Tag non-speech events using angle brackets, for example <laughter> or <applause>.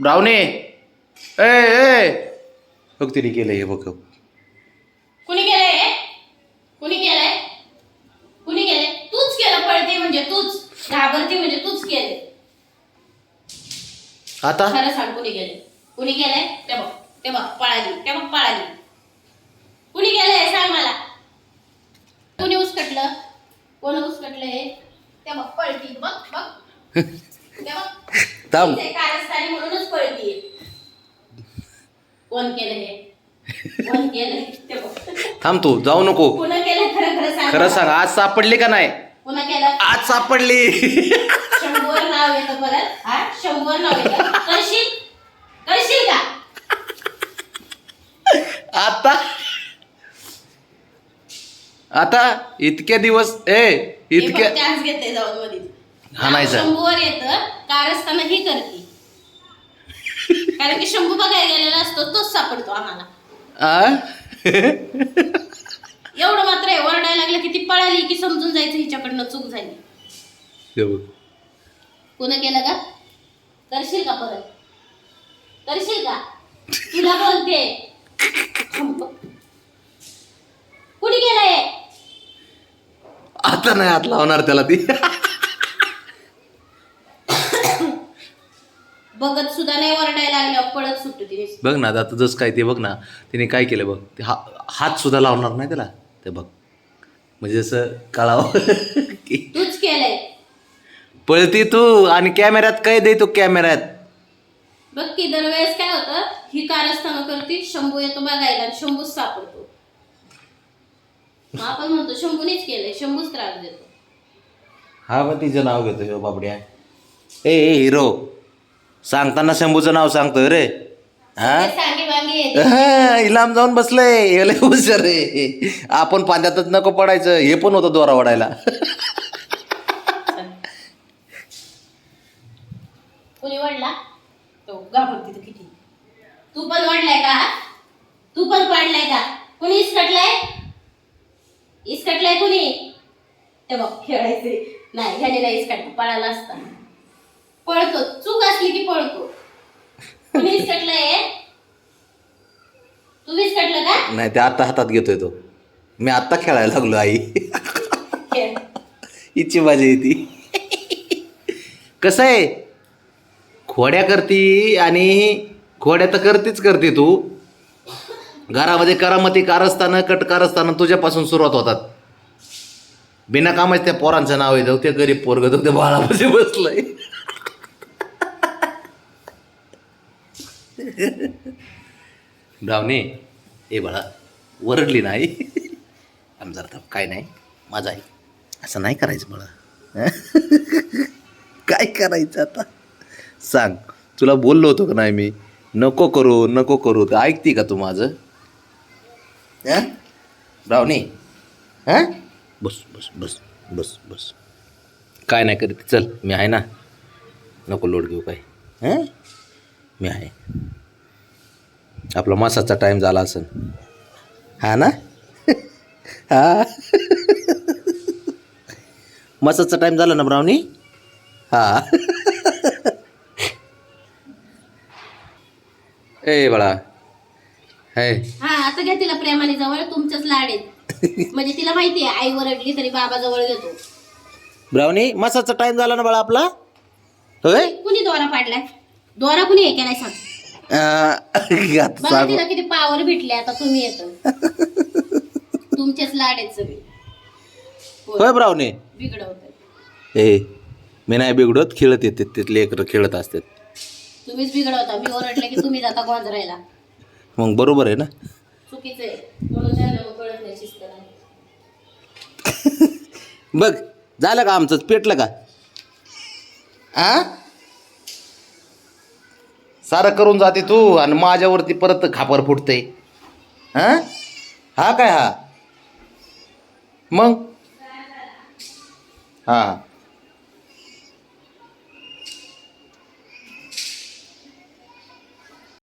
ब्रावणे ए ए! बघ तिने केलं हे बघ. कुणी केलंय हे? कुणी केलंय? कुणी केलंय? तूच केलं पळते म्हणजे तूच. घाबरते म्हणजे तूच केले. आता? खरं सांग कुणी केलंय? कुणी केलंय? ते बघ ते बघ पळाली ते बघ पळाली. कुणी केलंय सांग मला? कुणी उसकटलं कोण उसकटलं हे? ते बघ पळती. बघ बघ. <laughs> थांब. तिचे कारस्थानी म्हणूनच पळतीये. कोण केलं हे? कोण केलंय ते बघ. थांब तू जाऊ नको. केलं? खरं खरं सांग. खरं सांग आज सापडली का नाही? केलं? आज सापडली. शंभर नाव येतं परत. हा? शंभर नाव येतं. करशील करशील का? आता? आता? इतके दिवस ए इतके चान्स घेते जाऊन मध्ये हाणायचं. शंभूवर येतं कारस्थाना ही करते. कारण की शंभू बघायला गेलेला असतो तोच सापडतो आम्हाला. आ? एवढं मात्र आहे ओरडायला लागलं की ती पळाली की समजून जायचं हिच्याकडनं चूक झाली. हे बघ. पुन्हा केलं का करशील का परत? करशील का? तुला बोलते. थांब. कुणी केलंय? आता नाही हात लावणार त्याला ती. बघत सुद्धा नाही ओरडायला लागल्यावर पळत सुटतो तिने. बघ ना आता जसं काय ते बघ ना तिने काय केलं बघ ते हा हात सुद्धा लावणार नाही त्याला. ते बघ म्हणजे जसं कळावं <laughs> की तूच केलंय. पळती तू आणि कॅमेऱ्यात काय देतो कॅमेऱ्यात? बघ की दरवेळेस काय होतं ही कारस्थानं करते शंभू येतो बघायला आणि शंभूच सापडतो. मग आपण म्हणतो शंभूनेच केलंय शंभूच त्रास देतो. हा मग तिचं नाव घेतो ह्यो बाबड्या. ए ए हिरो. सांगताना शंभूचं नाव सांगतोय रे. हा? इलाम जाऊन बसलंय. लय हुशार रे आपण पाण्यातच नको पडायचं. हे पण होतं दोरा वाढायला. कुणी वडला तो घाबरते तर किती? तू पण वडलाय का? तू पण पडलाय का? कुणी इसकटलाय? इसकटलाय कुणी? ते बघ खेळायचे नाही ह्याने नाही इसकटलं. पळाला असता. पळतो. चूक असली की पळतो. तू इसकटलं का? नाही ते आता हातात घेतोय तो. मी आत्ता खेळायला लागलो आई. खेळ. हिची मजा येते कसं आहे? खोड्या करती आणि खोड्या तर करतीच करते तू. घरामध्ये करामती कारस्थानं कट कारस्थानं तुझ्यापासून सुरुवात होतात. बिना कामाच त्या पोरांचं नाव येतं ते गरीब पोरग ते बाळामध्ये बसलंय. <laughs> ब्रावणे ए बाळा वरडली नाही. <laughs> आमदार थांब काय नाही माझा आहे. असं नाही करायचं बाळा. <laughs> काय करायचं आता? सांग तुला बोललो होतो का नाही मी? नको करू नको करू. तर ऐकते का तू माझं? हं? ब्रावणी हां? बस बस बस बस बस. काय नाही करीत. चल मी आहे ना. नको लोड घेऊ काय. हां? मी आहे. आपला मासाचा टाईम झाला असेल. हा ना? <laughs> हा. मसाचा टाईम झाला ना ब्रावणी हा. <laughs> ए बाळा. हे. हा आता घ्या तिला प्रेमाने जवळ तुमच्याच लाड आहेत. म्हणजे तिला माहितीये आई वरडली तरी बाबा जवळ घेतो. ब्रावणी मसाचा टाईम झाला ना बाळा आपला? होय? कुणी दोरा पाडलाय? दोरा कुणी हे केलाय सांग? आता <laughs> बघा सांगू. तिला किती पावर भेटले आता तुम्ही येतो. तुमचेच लाड आहेत सगळे. होय. ब्रावणी बिघडवत ए मी नाही बिघडत खेळत येते तिथले लेकरं खेळत असतात. तुम्हीच बिघडवता. मी ओरडले की तुम्ही जाता गोंजरायला. मग बरोबर आहे ना? चुकीचं आहे. म्हणून त्यांना मग कळत नाही शिस्त नाही. <laughs> बघ झालं का आमचं? पेटलं का? आ? सारं करून जाते तू आणि माझ्यावरती परत खापर फुटते. हा? हा काय हा? मग? हां